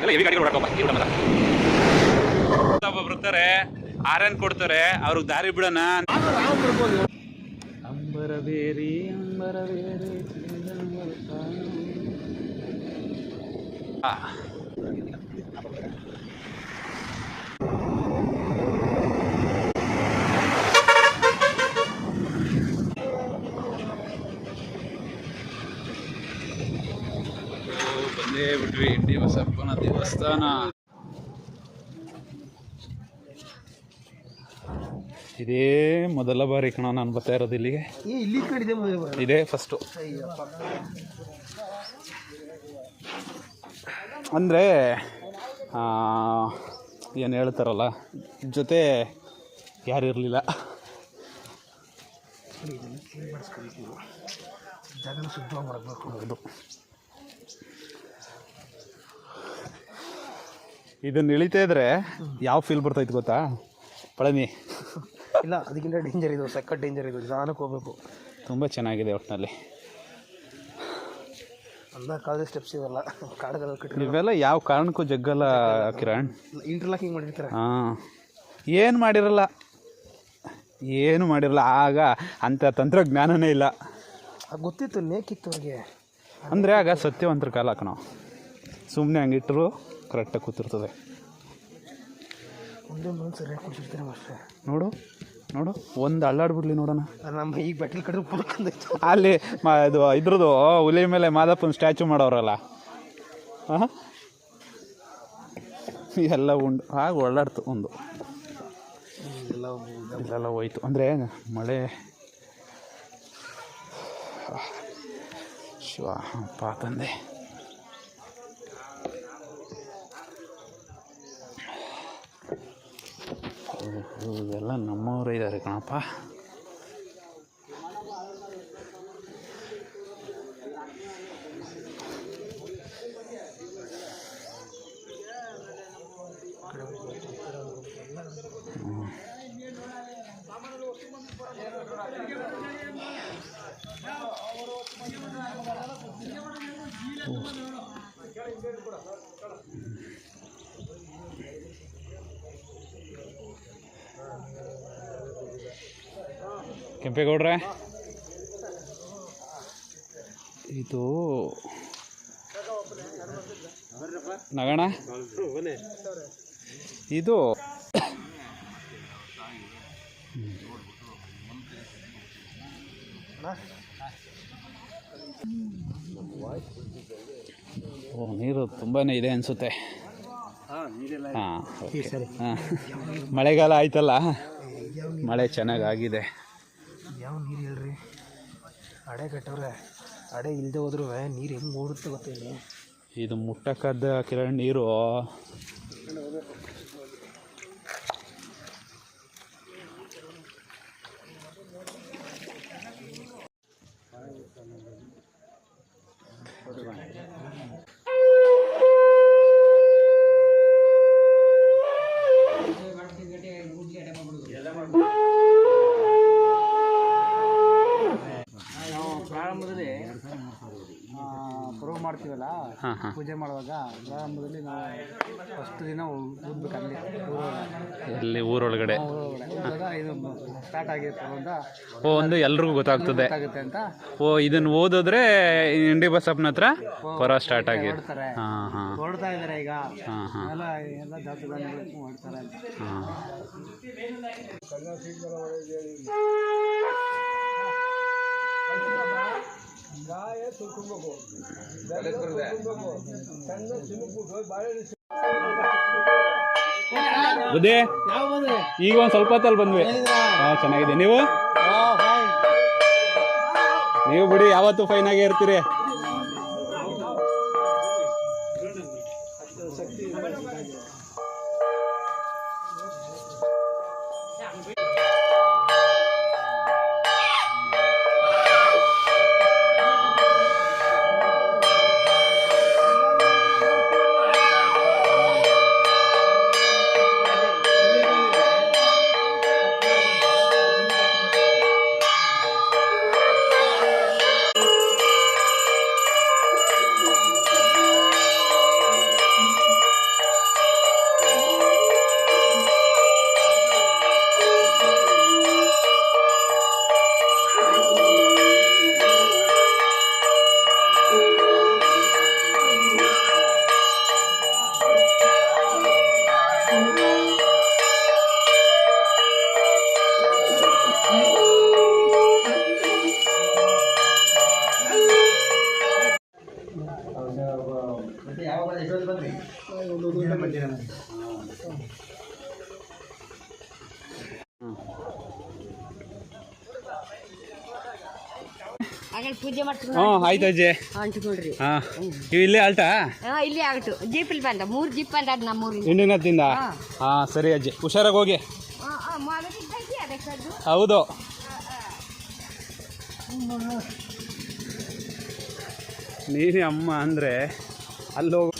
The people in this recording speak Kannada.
ಎಲ್ಲ ಹೆವಿ ಗಾಡಿಗಳು ಓಡಾಡ್ಕೊಪ್ಪ ಈ ಒಬ್ಬ ಬರ್ತಾರೆ ಆರನ್ ಕೊಡ್ತಾರೆ ಅವ್ರಿಗೆ ದಾರಿ ಬಿಡೋಣ ಅಂಬರಬೇರಿ ಅಂಬರಬೇರಿ ಬಂದೇ ಬಿಟ್ವಿ ಇಂಡಿ ಬಸಪ್ಪನ ದೇವಸ್ಥಾನ ಇದೇ ಮೊದಲ ಬಾರಿ ಕಣ ನಾನು ಬರ್ತಾ ಇರೋದು ಇಲ್ಲಿಗೆ. ಇದೇ ಫಸ್ಟು ಅಂದರೆ ಏನು ಹೇಳ್ತಾರಲ್ಲ ಜೊತೆ ಯಾರು ಇರಲಿಲ್ಲ. ಜಾಗನ ಶುದ್ಧವಾಗಿ ಮಾಡಬೇಕು. ಇದನ್ನ ಇಳಿತಾ ಇದ್ರೆ ಯಾವ ಫೀಲ್ ಬರ್ತೈತೆ ಗೊತ್ತಾ? ಪಳನಿ. ಇಲ್ಲ ಅದಕ್ಕಿಂತ ಡೇಂಜರ್ ಇದು ಸಖತ್ ಡೇಂಜರ್ ಇದು ನಿಧಾನಕ್ಕೆ ಹೋಗ್ಬೇಕು. ತುಂಬ ಚೆನ್ನಾಗಿದೆ ಒಟ್ಟಿನಲ್ಲಿ ಅಲ್ಲ ಕಾಲೇಜ್ ಸ್ಟೆಪ್ಸ್ ಇವೆಲ್ಲ ಕಾಡುಗಳು ಕಟ್ಟಿ ಇವೆಲ್ಲ ಯಾವ ಕಾರಣಕ್ಕೂ ಜಗ್ಗಲ್ಲ ಕಿರಣ್. ಇಂಟರ್ಲಾಕಿಂಗ್ ಮಾಡಿರ್ತಾರೆ? ಹಾಂ. ಏನು ಮಾಡಿರಲ್ಲ. ಏನು ಮಾಡಿರಲ್ಲ ಆಗ ಅಂಥ ತಂತ್ರಜ್ಞಾನನೇ ಇಲ್ಲ. ಗೊತ್ತಿತ್ತು ನೇಕಿತ್ತು ಅವ್ರಿಗೆ. ಅಂದರೆ ಆಗ ಸತ್ಯವಂತರ ಕಾಲ ಕಣೋ ಸುಮ್ಮನೆ ಹಂಗಿಟ್ಟರು ಕರೆಕ್ಟಾಗಿ ಕೂತಿರ್ತದೆ. ಸರಿಯಾಗಿ ನೋಡು ನೋಡು ಒಂದು ಅಳ್ಳಾಡ್ಬಿಡ್ಲಿ ನೋಡೋಣ. ನಮ್ಮ ಈಗ ಬೆಟ್ಟಲ್ ಕಡೆ ಬಂದಿತ್ತು ಅಲ್ಲಿ ಮಾ ಇದು ಇದ್ರದ್ದು ಹುಲಿ ಮೇಲೆ ಮಾದಪ್ಪನ ಸ್ಟ್ಯಾಚು ಮಾಡೋರಲ್ಲ. ಹಾಂ ಎಲ್ಲ ಉಂಡು ಆಗ ಒಳ್ಳಾಡ್ತು ಒಂದು. ಎಲ್ಲ ಹೋಯ್ತು. ಅಂದರೆ ಮಳೆ. ಶಿವ ಅಪ್ಪ ತಂದೆ ಓಹೋ, ಇವೆಲ್ಲ ನಮ್ಮವರೇ ಇದ್ದಾರೆ ಕೆಂಪೇಗೌಡ್ರೆ ಇದು ನಗಣ? ಇದು ಓ ನೀರು ತುಂಬಾ ಇದೆ ಅನಿಸುತ್ತೆ. ಹಾಂ. ಮಳೆಗಾಲ ಆಯ್ತಲ್ಲ? ಮಳೆ ಚೆನ್ನಾಗಾಗಿದೆ. ಯಾವ ನೀರು ಹೇಳ್ರಿ? ಅಡೆ ಕಟ್ಟವ್ರೆ, ಅಡೆ ಇಲ್ಲದೆ ಹೋದ್ರೂ ನೀರು ಹೆಂಗೆ ಓಡುತ್ತೆ ಗೊತ್ತಿಲ್ಲ ಇದು ಮುಟ್ಟಕ್ಕದ ಕಿರಣ್ ನೀರು ನಾವು ಪ್ರಾರಂಭದಲ್ಲಿ ಪ್ರೂವ್ ಮಾಡ್ತೀವಲ್ಲ? ಪೂಜೆ ಮಾಡುವಾಗ ಪ್ರಾರಂಭದಲ್ಲಿ ನಾವು ಫಸ್ಟ್ ದಿನ ಊದ್ಬೇಕು ಅಲ್ಲಿ ಊರೊಳಗಡೆ. ಊರೊಳಗಡೆ. ಇದು ಸ್ಟಾರ್ಟ್ ಆಗಿರ್ತದೆ ಅಂತ ಓ ಒಂದು ಎಲ್ರಿಗೂ ಗೊತ್ತಾಗ್ತದೆ. ಗೊತ್ತಾಗುತ್ತೆ ಅಂತ ಓ ಇದನ್ನ ಓದಿದ್ರೆ ಇಂಡಿ ಬಸಪ್ಪನ ಹತ್ರ ಹೊರ ಸ್ಟಾರ್ಟ್ ಆಗಿದೆ ಹೊರಡ್ತಾರೆ ಹಾಂ ಹಾಂ. ಹೊರಡ್ತಾ ಇದ್ದಾರೆ ಈಗ. ಎಲ್ಲ ಎಲ್ಲ ಜಾತಿ ಮಾಡ್ತಾರೆ ಹಾಂ. ಯಾವ ಬಂದ್ರೆ ಈಗ ಒಂದು ಸ್ವಲ್ಪ ಹೊತ್ತಲ್ಲಿ ಬಂದ್ವಿ. ಹಾಂ ಚೆನ್ನಾಗಿದೆ. ನೀವು? ನೀವು ಬಿಡಿ ಯಾವತ್ತು ಫೈನ್ ಆಗಿ ಇರ್ತೀರಿ. ಆಗ ಪೂಜೆ ಮಾಡ್ತೀನಿ ಹ್ಞೂ ಆಯ್ತು ಅಜ್ಜಿ. ಅಂಟ್ಕೊಳ್ರಿ ಹಾಂ ಇಲ್ಲೇ ಹಾ ಇಲ್ಲಿ ಆಗಟ್ಟು ಜೀಪಲ್ಲಿ ಬಂದ ಮೂರು ಜೀಪ್ ಬಂದ ಅದು. ಹಾಂ. ಸರಿ ಅಜ್ಜಿ. ಹುಷಾರಾಗಿ ಹೋಗಿ. ಹೌದು. ನೀನೇ ಅಮ್ಮ ಅಂದರೆ ಅಲ್ಲಿ ಹೋಗು